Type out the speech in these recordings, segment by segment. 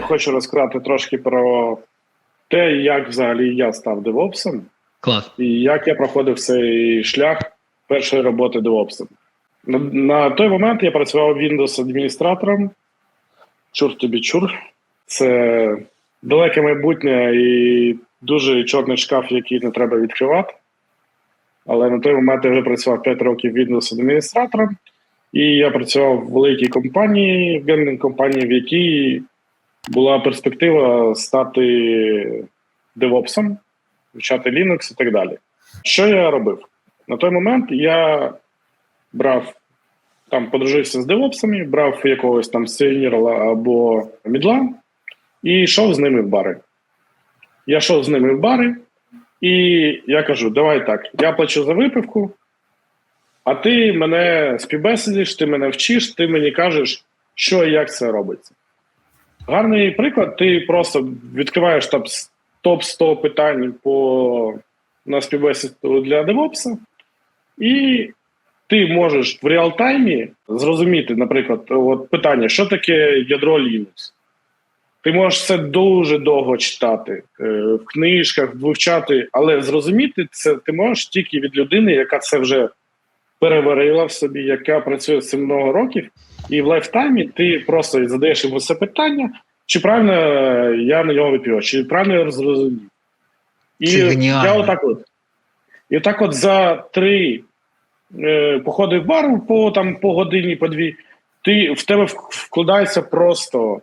хочу розказати трошки про те, як взагалі я став девопсом, Клас. і як я проходив цей шлях першої роботи девопсом. На, на той момент я працював Windows адміністратором. Чур тобі чур. Це далеке майбутнє і дуже чорний шкаф, який не треба відкривати. Але на той момент я вже працював 5 років Windows адміністратором, і я працював в великій компанії, в геймінг компанії, в якій була перспектива стати девопсом, вивчати Linux і так далі. Що я робив? На той момент я брав, там подружився з девопсами, брав якогось там сеньора або мідла і йшов з ними в бари. Я йшов з ними в бари, і я кажу: давай так, я плачу за випивку, а ти мене співбесідиш, ти мене вчиш, ти мені кажеш, що і як це робиться. Гарний приклад, ти просто відкриваєш там топ 100 питань по на співбесіду для девопса, і ти можеш в реал-таймі зрозуміти, наприклад, от питання, що таке ядро Linux. Ти можеш це дуже довго читати е, в книжках, вивчати, але зрозуміти це ти можеш тільки від людини, яка це вже переварила в собі, яка працює з цим много років, і в лайфтаймі ти просто задаєш йому це питання, чи правильно я на нього відповів, чи правильно я зрозумів. І Це я отак от. І так от за три е, походи в бар по, там, по годині, по дві, ти, в тебе вкладається просто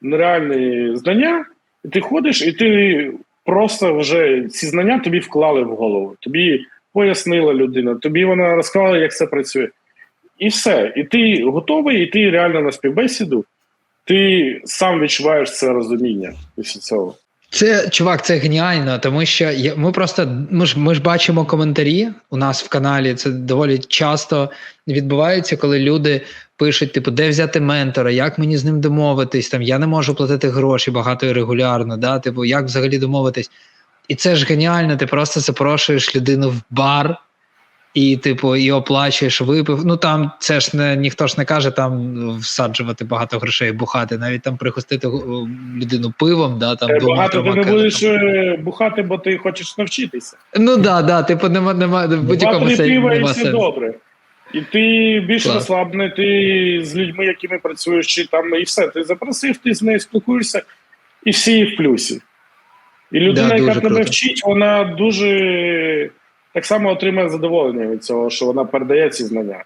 нереальні знання, і ти ходиш, і ти просто вже ці знання тобі вклали в голову. Тобі пояснила людина, тобі вона розказала, як це працює. І все. І ти готовий, і ти реально на співбесіду, ти сам відчуваєш це розуміння після цього. Це чувак, це геніально, тому що я, ми просто ми ж ми ж бачимо коментарі у нас в каналі. Це доволі часто відбувається, коли люди пишуть: типу, де взяти ментора, як мені з ним домовитись? Там я не можу платити гроші багато і регулярно. Да? Типу, як взагалі домовитись? І це ж геніально. Ти просто запрошуєш людину в бар. І, типу, і оплачуєш випив. Ну там це ж не ніхто ж не каже там всаджувати багато грошей, бухати, навіть там прихостити людину пивом, да там Е, Багато ти не будеш е, бухати, бо ти хочеш навчитися. Ну да, да, типу, нема, нема в будь-якому сенсі і все добре. І ти більш розслаблений, ти з людьми, якими працюєш, чи там і все. Ти запросив, ти з нею спілкуєшся, і всі в плюсі. І людина, Да, яка тебе вчить, вона дуже так само отримає задоволення від цього, що вона передає ці знання.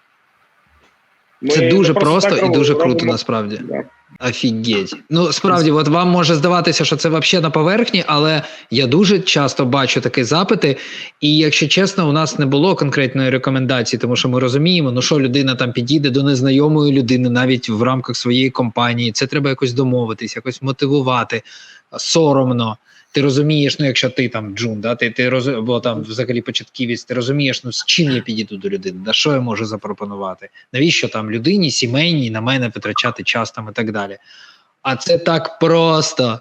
Це дуже просто і робимо- дуже круто, насправді. Да. Офігеть. Ну справді, от вам може здаватися, що це взагалі на поверхні, але я дуже часто бачу такі запити. І якщо чесно, у нас не було конкретної рекомендації, тому що ми розуміємо, ну що людина там підійде до незнайомої людини навіть в рамках своєї компанії. Це треба якось домовитись, якось мотивувати соромно. Ти розумієш, ну якщо ти там джун, да, ти, ти роз... або там взагалі початківець, ти розумієш, ну з чим я підійду до людини, да що я можу запропонувати? Навіщо там людині, сімейній на мене витрачати час там і так далі. А це так просто.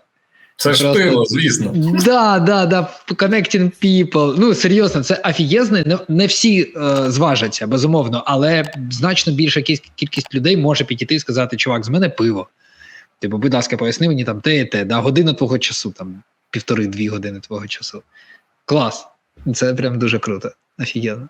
Це ж Просто- пиво, звісно. Да, да, да, connecting people. Ну серйозно, це офігезно. Не, не всі е, зважаться, безумовно, але значно більша кількість людей може підійти і сказати: чувак, з мене пиво. Типу, будь ласка, поясни мені там те і те, да, година твого часу, там півтори-дві години твого часу. Клас. Це прям дуже круто. Офігенно.